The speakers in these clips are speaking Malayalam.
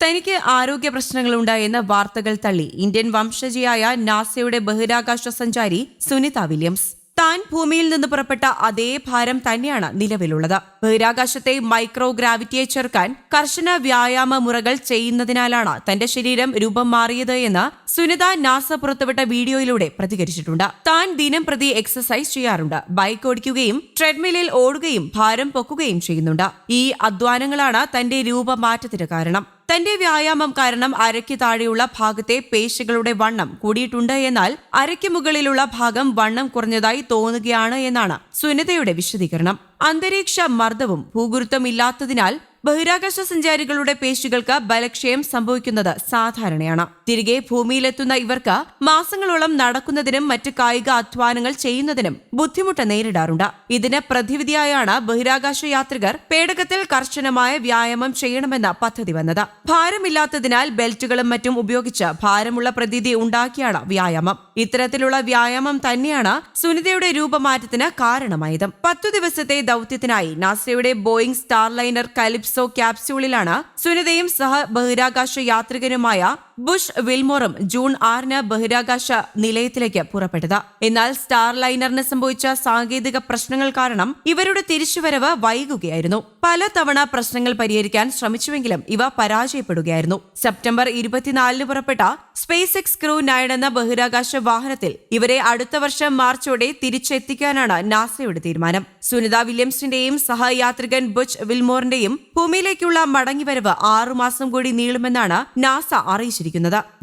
തനിക്ക് ആരോഗ്യ പ്രശ്നങ്ങളുണ്ടായെന്ന വാർത്തകൾ തള്ളി. ഇന്ത്യൻ വംശജയായ നാസയുടെ ബഹിരാകാശ സഞ്ചാരി സുനിത വില്യംസ്. താൻ ഭൂമിയിൽ നിന്ന് പുറപ്പെട്ട അതേ ഭാരം തന്നെയാണ് നിലവിലുള്ളത്. ബഹിരാകാശത്തെ മൈക്രോ ഗ്രാവിറ്റിയെ ചെറുക്കാൻ കർശന വ്യായാമ മുറകൾ ചെയ്യുന്നതിനാലാണ് തന്റെ ശരീരം രൂപം മാറിയത് എന്ന് സുനിത നാസ പുറത്തുവിട്ട വീഡിയോയിലൂടെ പ്രതികരിച്ചിട്ടുണ്ട്. താൻ ദിനം പ്രതി എക്സസൈസ് ചെയ്യാറുണ്ട്. ബൈക്ക് ഓടിക്കുകയും ട്രെഡ്മില്ലിൽ ഓടുകയും ഭാരം പൊക്കുകയും ചെയ്യുന്നുണ്ട്. ഈ അധ്വാനങ്ങളാണ് തന്റെ രൂപമാറ്റത്തിന് കാരണം. തന്റെ വ്യായാമം കാരണം അരയ്ക്ക് താഴെയുള്ള ഭാഗത്തെ പേശികളുടെ വണ്ണം കൂടിയിട്ടുണ്ട് എന്നാൽ അരയ്ക്ക് മുകളിലുള്ള ഭാഗം വണ്ണം കുറഞ്ഞതായി തോന്നുകയാണ് എന്നാണ് സുനിതയുടെ വിശദീകരണം. അന്തരീക്ഷ മർദ്ദവും ഭൂഗുരുത്വം ഇല്ലാത്തതിനാൽ ബഹിരാകാശ സഞ്ചാരികളുടെ പേശികൾക്ക് ബലക്ഷയം സംഭവിക്കുന്നത് സാധാരണയാണ്. തിരികെ ഭൂമിയിലെത്തുന്ന ഇവർക്ക് മാസങ്ങളോളം നടക്കുന്നതിനും മറ്റ് കായിക അധ്വാനങ്ങൾ ചെയ്യുന്നതിനും ബുദ്ധിമുട്ട് നേരിടാറുണ്ട്. ഇതിന് പ്രതിവിധിയായാണ് ബഹിരാകാശ യാത്രികർ പേടകത്തിൽ കർശനമായ വ്യായാമം ചെയ്യണമെന്ന പദ്ധതി വന്നത്. ഭാരമില്ലാത്തതിനാൽ ബെൽറ്റുകളും മറ്റും ഉപയോഗിച്ച് ഭാരമുള്ള പ്രതീതി ഉണ്ടാക്കിയാണ് വ്യായാമം. ഇത്തരത്തിലുള്ള വ്യായാമം തന്നെയാണ് സുനിതയുടെ രൂപമാറ്റത്തിന് കാരണമായത്. പത്തു ദിവസത്തെ ദൌത്യത്തിനായി നാസയുടെ ബോയിംഗ് സ്റ്റാർലൈനർ കലിപ്സോ ക്യാപ്സ്യൂളിലാണ് സുനിതയും സഹ ബഹിരാകാശ യാത്രികനുമായ ബുഷ് വിൽമോറും ജൂൺ ആറിന് ബഹിരാകാശ നിലയത്തിലേക്ക് പുറപ്പെട്ടത്. എന്നാൽ സ്റ്റാർ ലൈനറിന് സംഭവിച്ച സാങ്കേതിക പ്രശ്നങ്ങൾ കാരണം ഇവരുടെ തിരിച്ചുവരവ് വൈകുകയായിരുന്നു. പലതവണ പ്രശ്നങ്ങൾ പരിഹരിക്കാൻ ശ്രമിച്ചുവെങ്കിലും ഇവ പരാജയപ്പെടുകയായിരുന്നു. സെപ്റ്റംബർ ഇരുപത്തിനാലിന് പുറപ്പെട്ട സ്പേസ് എക്സ് ക്രൂ നയൻ എന്ന ബഹിരാകാശ വാഹനത്തിൽ ഇവരെ അടുത്ത വർഷം മാർച്ചോടെ തിരിച്ചെത്തിക്കാനാണ് നാസയുടെ തീരുമാനം. സുനിത വില്യംസിന്റെയും സഹയാത്രികൻ ബുച്ച് വിൽമോറിന്റെയും ഭൂമിയിലേക്കുള്ള മടങ്ങിവരവ് ആറുമാസം കൂടി നീളുമെന്നാണ് നാസ അറിയിച്ചിരിക്കുന്നത്.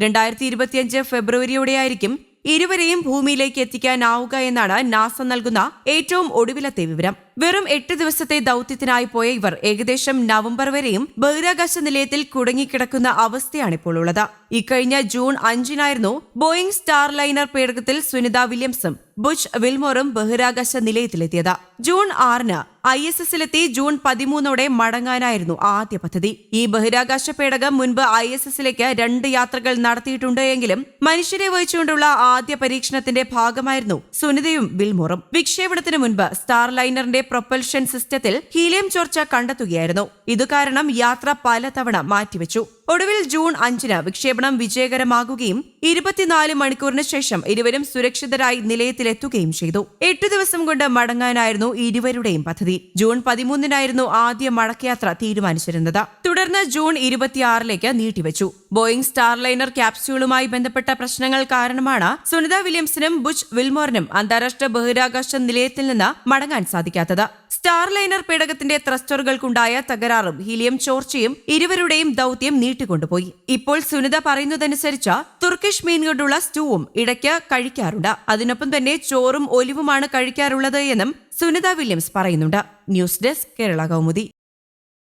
രണ്ടായിരത്തി ഇരുപത്തിയഞ്ച് ഫെബ്രുവരിയോടെയായിരിക്കും ഇരുവരെയും ഭൂമിയിലേക്ക് എത്തിക്കാനാവുക എന്നാണ് നാസ നൽകുന്ന ഏറ്റവും ഒടുവിലത്തെ വിവരം. വെറും എട്ട് ദിവസത്തെ ദൌത്യത്തിനായി പോയ ഇവർ ഏകദേശം നവംബർ വരെയും ബഹിരാകാശ നിലയത്തിൽ കുടുങ്ങിക്കിടക്കുന്ന അവസ്ഥയാണിപ്പോൾ ഉള്ളത് ഇക്കഴിഞ്ഞ ജൂൺ അഞ്ചിനായിരുന്നു ബോയിംഗ് സ്റ്റാർ ലൈനർ പേടകത്തിൽ സുനിത വില്യംസും ബുച്ച് വിൽമോറും ബഹിരാകാശ നിലയത്തിലെത്തിയത്. ജൂൺ ആറിന് ഐ എസ് എസിലെത്തി ജൂൺ പതിമൂന്നോടെ മടങ്ങാനായിരുന്നു ആദ്യ പദ്ധതി. ഈ ബഹിരാകാശ പേടകം മുൻപ് ഐ എസ് എസിലേക്ക് രണ്ട് യാത്രകൾ നടത്തിയിട്ടുണ്ട് എങ്കിലും മനുഷ്യരെ വഹിച്ചുകൊണ്ടുള്ള ആദ്യ പരീക്ഷണത്തിന്റെ ഭാഗമായിരുന്നു സുനിതയും വിൽമോറും. വിക്ഷേപണത്തിന് മുൻപ് സ്റ്റാർ ലൈനറിന്റെ പ്രൊപ്പൽഷൻ സിസ്റ്റത്തിൽ ഹീലിയം ചോർച്ച കണ്ടെത്തുകയായിരുന്നു. ഇതുകാരണം യാത്ര പലതവണ മാറ്റിവെച്ചു. ഒടുവിൽ ജൂൺ അഞ്ചിന് വിക്ഷേപണം വിജയകരമാകുകയും ഇരുപത്തിനാല് മണിക്കൂറിന് ശേഷം ഇരുവരും സുരക്ഷിതരായി നിലയത്തിലെത്തുകയും ചെയ്തു. എട്ടു ദിവസം കൊണ്ട് മടങ്ങാനായിരുന്നു ഇരുവരുടെയും പദ്ധതി. ജൂൺ പതിമൂന്നിനായിരുന്നു ആദ്യ മടക്കയാത്ര തീരുമാനിച്ചിരുന്നത്. തുടർന്ന് ജൂൺ ഇരുപത്തിയാറിലേക്ക് നീട്ടിവെച്ചു. ബോയിംഗ് സ്റ്റാർലൈനർ ക്യാപ്സ്യൂളുമായി ബന്ധപ്പെട്ട പ്രശ്നങ്ങൾ കാരണമാണ് സുനിത വില്യംസിനും ബുച്ച് വിൽമോറിനും അന്താരാഷ്ട്ര ബഹിരാകാശ നിലയത്തിൽ നിന്ന് മടങ്ങാൻ സാധിക്കാത്തത്. സ്റ്റാർലൈനർ പേടകത്തിന്റെ ത്രസ്റ്ററുകൾക്കുണ്ടായ തകരാറും ഹീലിയം ചോർച്ചയും ഇരുവരുടെയും ദൌത്യം നീട്ടിക്കൊണ്ടുപോയി ഇപ്പോൾ സുനിത പറയുന്നതനുസരിച്ച് തുർക്കിഷ് മീൻ കൊണ്ടുള്ള സ്റ്റൂവും ഇടയ്ക്ക് കഴിക്കാറുണ്ട്. അതിനൊപ്പം തന്നെ ചോറും ഒലിവുമാണ് കഴിക്കാറുള്ളത് എന്നും സുനിത വില്യംസ് പറയുന്നുണ്ട്. News desk Kerala Kaumudi.